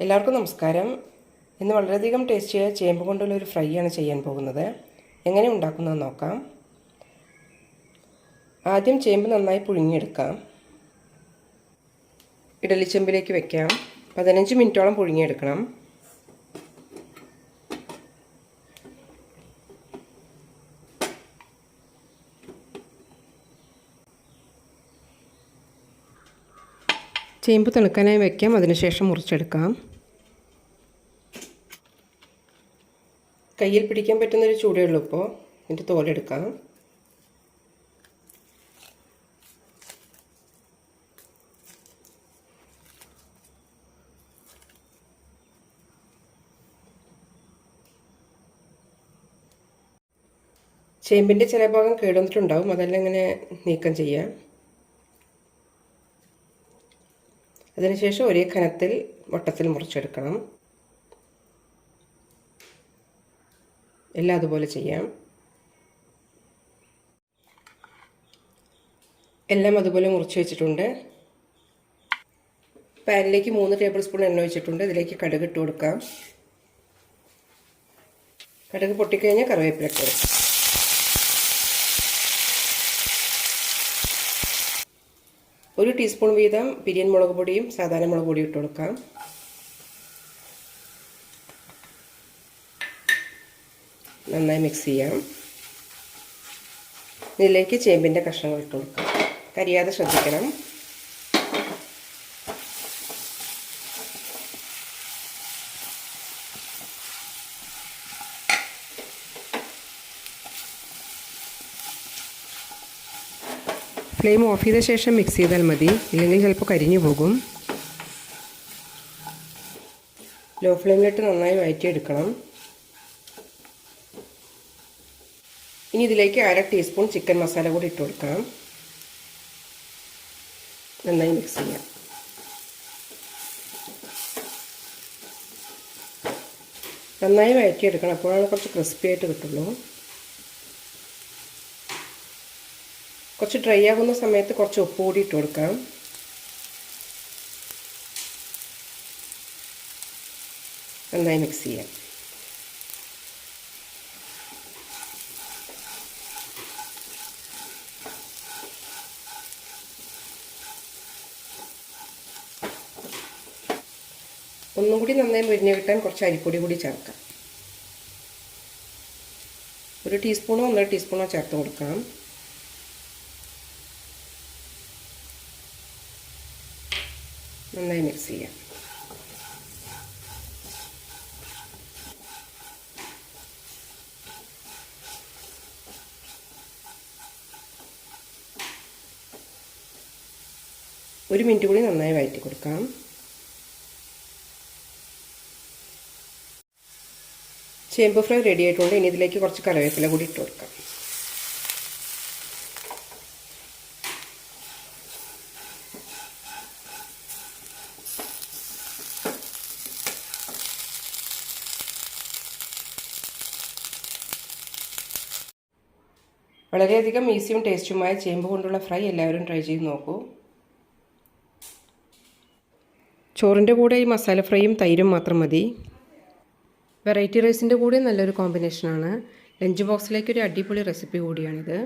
എല്ലാവർക്കും നമസ്കാരം. ഇന്ന് വളരെയധികം ടേസ്റ്റിയായ ചേമ്പ് കൊണ്ടുള്ള ഒരു ഫ്രൈ ആണ് ചെയ്യാൻ പോകുന്നത്. എങ്ങനെ ഉണ്ടാക്കുന്നത് നോക്കാം. ആദ്യം ചേമ്പ് നന്നായി പുഴുങ്ങിയെടുക്കാം. ഇഡലിച്ചെമ്പിലേക്ക് വെക്കാം. പതിനഞ്ച് മിനിറ്റോളം പുഴുങ്ങിയെടുക്കണം. ചേമ്പ് തണുക്കാനായി വയ്ക്കാം അതിനുശേഷം മുറിച്ചെടുക്കാം. കയ്യിൽ പിടിക്കാൻ പറ്റുന്നൊരു ചൂടേ ഉള്ളൂ ഇപ്പോൾ എന്റെ തോലെടുക്കാം ചേമ്പിന്റെ ചില ഭാഗം കേടുവന്നിട്ടുണ്ടാവും. അതെല്ലാം ഇങ്ങനെ നീക്കം ചെയ്യാം. അതിനുശേഷം ഒരേ കനത്തിൽ വട്ടത്തിൽ മുറിച്ചെടുക്കണം. എല്ലാം അതുപോലെ ചെയ്യാം. എല്ലാം അതുപോലെ മുറിച്ച് വെച്ചിട്ടുണ്ട്. പാനിലേക്ക് മൂന്ന് ടേബിൾ സ്പൂൺ എണ്ണ ഒഴിച്ചിട്ടുണ്ട്. ഇതിലേക്ക് കടുക് ഇട്ട് കൊടുക്കാം. കടുക് പൊട്ടിക്കഴിഞ്ഞാൽ കറിവേപ്പില ഇട്ട് കൊടുക്കാം. ഒരു ടീസ്പൂൺ വീതം പിരിയൻ മുളക് പൊടിയും സാധാരണ മുളക് പൊടിയും ഇട്ട് കൊടുക്കാം. നന്നായി മിക്സ് ചെയ്യാം. ഇതിലേക്ക് ചേമ്പിന്റെ കഷ്ണങ്ങൾ ഇട്ട് കൊടുക്കാം. കരിയാതെ ശ്രദ്ധിക്കണം. ഫ്ലെയിം ഓഫ് ചെയ്ത ശേഷം മിക്സ് ചെയ്താൽ മതി. ഇല്ലെങ്കിൽ ചിലപ്പോൾ കരിഞ്ഞു പോകും. ലോ ഫ്ലെയിമിലിട്ട് നന്നായി വഴറ്റിയെടുക്കണം. ഇനി ഇതിലേക്ക് അര ടീസ്പൂൺ ചിക്കൻ മസാല കൂടി ഇട്ട് കൊടുക്കാം നന്നായി മിക്സ് ചെയ്യാം. നന്നായി വഴറ്റിയെടുക്കണം. അപ്പോഴാണ് കുറച്ച് ക്രിസ്പി ആയിട്ട് കിട്ടുള്ളൂ. കുറച്ച് ഡ്രൈ ആകുന്ന സമയത്ത് കുറച്ച് ഉപ്പ് കൂടി ഇട്ട് കൊടുക്കാം. നന്നായി മിക്സ് ചെയ്യാം. ഒന്നും കൂടി നന്നായി മുരിഞ്ഞ് കിട്ടാൻ കുറച്ച് അരിപ്പൊടി കൂടി ചേർക്കാം. ഒരു ടീസ്പൂണോ ഒന്നര ടീസ്പൂണോ ചേർത്ത് കൊടുക്കാം നന്നായി മിക്സ് ചെയ്യാം. ഒരു മിനിറ്റ് കൂടി നന്നായി വഴറ്റി കൊടുക്കാം. ചേമ്പ് ഫ്രൈ റെഡി ആയിട്ടുണ്ട്. ഇനി ഇതിലേക്ക് കുറച്ച് കറിവേപ്പില കൂടി ഇട്ട് കൊടുക്കാം. വളരെയധികം ഈസിയും ടേസ്റ്റുമായ ചേമ്പ് കൊണ്ടുള്ള ഫ്രൈ എല്ലാവരും ട്രൈ ചെയ്ത് നോക്കൂ. ചോറിന്റെ കൂടെ ഈ മസാല ഫ്രൈയും തൈരും മാത്രം മതി. വെറൈറ്റി റൈസിന്റെ കൂടെ നല്ലൊരു കോമ്പിനേഷനാണ്. ലഞ്ച് ബോക്സിലേക്ക് ഒരു അടിപൊളി റെസിപ്പി കൂടിയാണിത്.